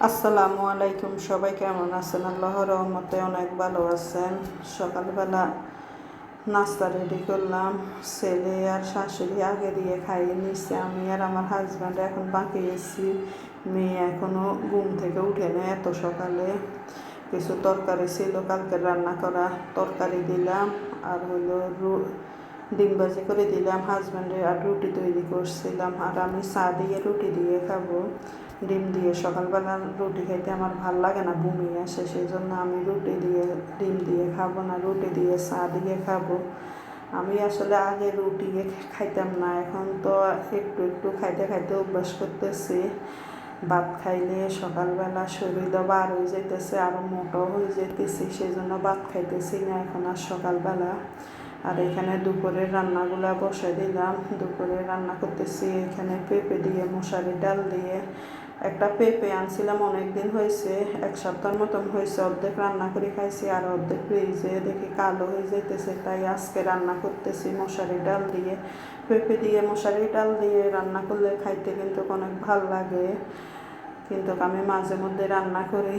আসসালামু আলাইকুম, সবাই কেমন আছেন? আল্লাহর রহমতে অনেক ভালো আছেন। সকালবেলা নাস্তা রেডি করলাম। ছেলে আর শাশুড়ি আগে দিয়ে খাইয়ে নিচ্ছে আমি আর আমার হাজব্যান্ড এখন বাকি এসেছি মেয়ে এখনও ঘুম থেকে উঠে নেয় এত সকালে। কিছু তরকারি ছিল, কালকে রান্না করা তরকারি দিলাম। আর হলো রু- ডিম ভাজি করে দিলাম। হাজব্যান্ডে আর রুটি তৈরি করছিলাম। আর আমি চা দিয়ে রুটি দিয়ে খাব। ডিম দিয়ে সকালবেলা রুটি খাইতে আমার ভালো লাগে না বমি আসে সেই জন্য আমি রুটি দিয়ে, ডিম দিয়ে খাব না, রুটি দিয়ে চা দিয়ে খাব। আমি আসলে আগে রুটি খাইতাম না, এখন তো একটু একটু খাইতে খাইতে অভ্যাস করতেছি। ভাত খাইলে সকালবেলা শরীরও বার হয়ে যেতেছে আরও মোটো হয়ে যেতেছি সেই জন্য ভাত খাইতেছি না এখন আর সকালবেলা। আর এখানে দুপুরের রান্নাগুলা বসে দিলাম দুপুরে রান্না করতেছি, এখানে পেঁপে দিয়ে মশারি ডাল দিয়ে একটা পেঁপে আনছিলাম অনেক দিন হয়েছে, এক সপ্তাহের মতন হয়েছে, অর্ধেক রান্না করে খাইছি আর অর্ধেক ফ্রিজে দেখি কালো হয়ে যেতেছে তাই আজকে রান্না করতেছি মশারি ডাল দিয়ে। পেঁপে দিয়ে মশারি ডাল দিয়ে রান্না করলে খাইতে কিন্তু অনেক ভালো লাগে। কিন্তু আমি মাঝে মধ্যে রান্না করি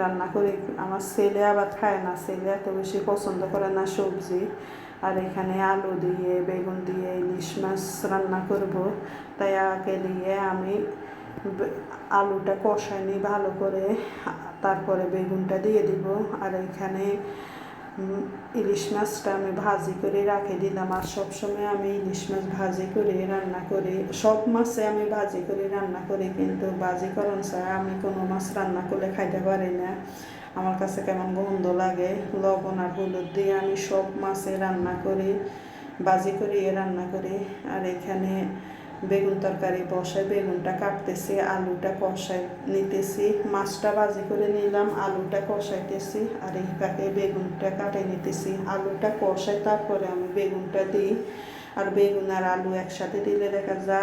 রান্না করি, আমার ছেলে আবার খায় না, ছেলে এত বেশি পছন্দ করে না সবজি। আর এখানে আলু দিয়ে, বেগুন দিয়ে, ইলিশ মাছ রান্না করব, তাই আগে দিয়ে আমি আলুটা কষাই নিই ভালো করে। তারপরে বেগুনটা দিয়ে দিব। আর এখানে ইলিশ মাছটা আমি ভাজি করে রাখে দিলাম। আর সবসময় আমি ইলিশ মাছ ভাজি করে রান্না করি। সব মাছে আমি ভাজি করে রান্না করি, কিন্তু ভাজি করন ছাড়া আমি কোনো মাছ রান্না করলে খাইতে পারি না। আমার কাছে কেমন গন্ধ লাগে। লবণ আর হলুদ দিয়ে আমি সব মাছে রান্না করি, ভাজি করে রান্না করি। আর এখানে বেগুন তরকারি বসাই বেগুনটা কাটতেছি, আলুটা কষাই নিতেছি। মাছটা ভাজি করে নিলাম, আলুটা কষাইতেছি আর এই পাকে বেগুনটা কাটে নিতেছি। আলুটা কষাই তারপরে আমি বেগুনটা দিই আর বেগুন আর আলু একসাথে দিলে দেখা যা,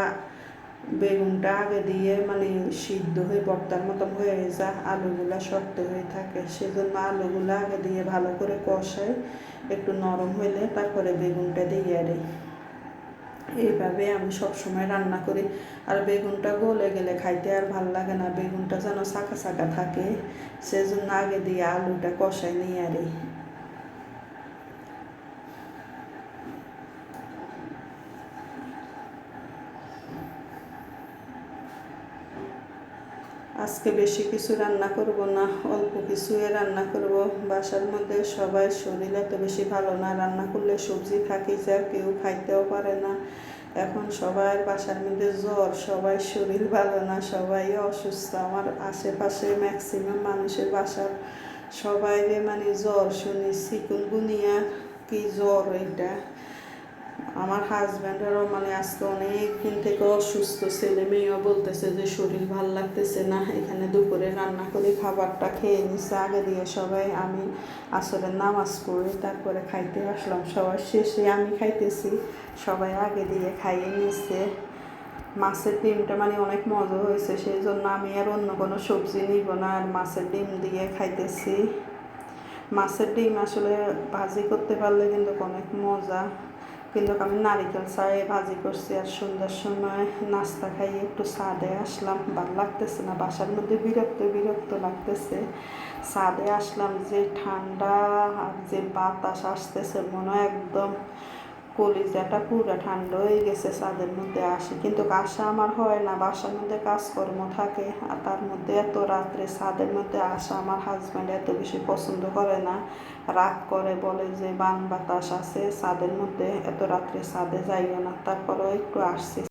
বেগুনটা আগে দিয়ে মানে সিদ্ধ হয়ে বর্তার মতন হয়ে যায় আলুগুলা শক্ত হয়ে থাকে। সেজন্য আলুগুলা আগে দিয়ে ভালো করে কষাই একটু নরম হইলে তারপরে বেগুনটা দিয়ে দিই। এইভাবে আমি সব সময় রান্না করি। আর বেগুনটা গলে গেলে খাইতে আর ভালো লাগে না। বেগুনটা যেন শাখা সাকা থাকে, সেজন্য আগে দিয়ে আলুটা কষাই নিয়ে আরি। আজকে বেশি কিছু রান্না করব না, অল্প কিছুই রান্না করব। বাসার মধ্যে সবাই শরীর এত বেশি ভালো না, রান্না করলে সবজি থাকি যা কেউ খাইতেও পারে না। এখন সবার বাসার মধ্যে জ্বর, সবাই শরীর ভালো না, সবাই অসুস্থ। আমার আশেপাশে ম্যাক্সিমাম মানুষের বাসার সবাই মানে জ্বর শুনি, চিকুনগুনিয়া কি জ্বর এটা? আমার হাজব্যান্ডেরও মানে আজকে অনেক দিন থেকে অসুস্থ ছেলে মেয়েও বলতেছে যে শরীর ভালো লাগতেছে না, এখানে দুপুরে রান্না করে খাবারটা খেয়ে নিচ্ছে আগে দিয়ে সবাই আমি আসলে নামাজ পড়ি তারপরে খাইতে আসলাম। সবার শেষে আমি খাইতেছি, সবাই আগে দিয়ে খাইয়ে নিচ্ছে মাছের ডিমটা মানে অনেক মজা হয়েছে সেই জন্য আমি আর অন্য কোনো সবজি নিব না, আর মাছের ডিম দিয়ে খাইতেছি। মাছের ডিম আসলে ভাজি করতে পারলে কিন্তু অনেক মজা। কিন্তু আমি নারিকেল চায়ে ভাজি করছি আর সন্ধ্যার সময় নাস্তা খাইয়ে একটু সাদে আসলাম। ভালো লাগতেছে না, বাসার মধ্যে বিরক্ত বিরক্ত লাগতেছে। সাদে আসলাম যে ঠান্ডা আর যে বাতাস আসতেছে মনে একদম কলিজাটা পুরো ঠান্ডা হয়ে গেছে ছাদের মধ্যে আসে। কিন্তু আসা আমার হয় না, বাসার মধ্যে কাজকর্ম থাকে আর তার মধ্যে এত রাত্রে ছাদের মধ্যে আসা আমার হাজব্যান্ড এত বেশি পছন্দ করে না। রাগ করে, বলে যে, বান বাতাস আছে, ছাদের মধ্যে এত রাত্রে ছাদে যাইও না, তারপরেও একটু আসছি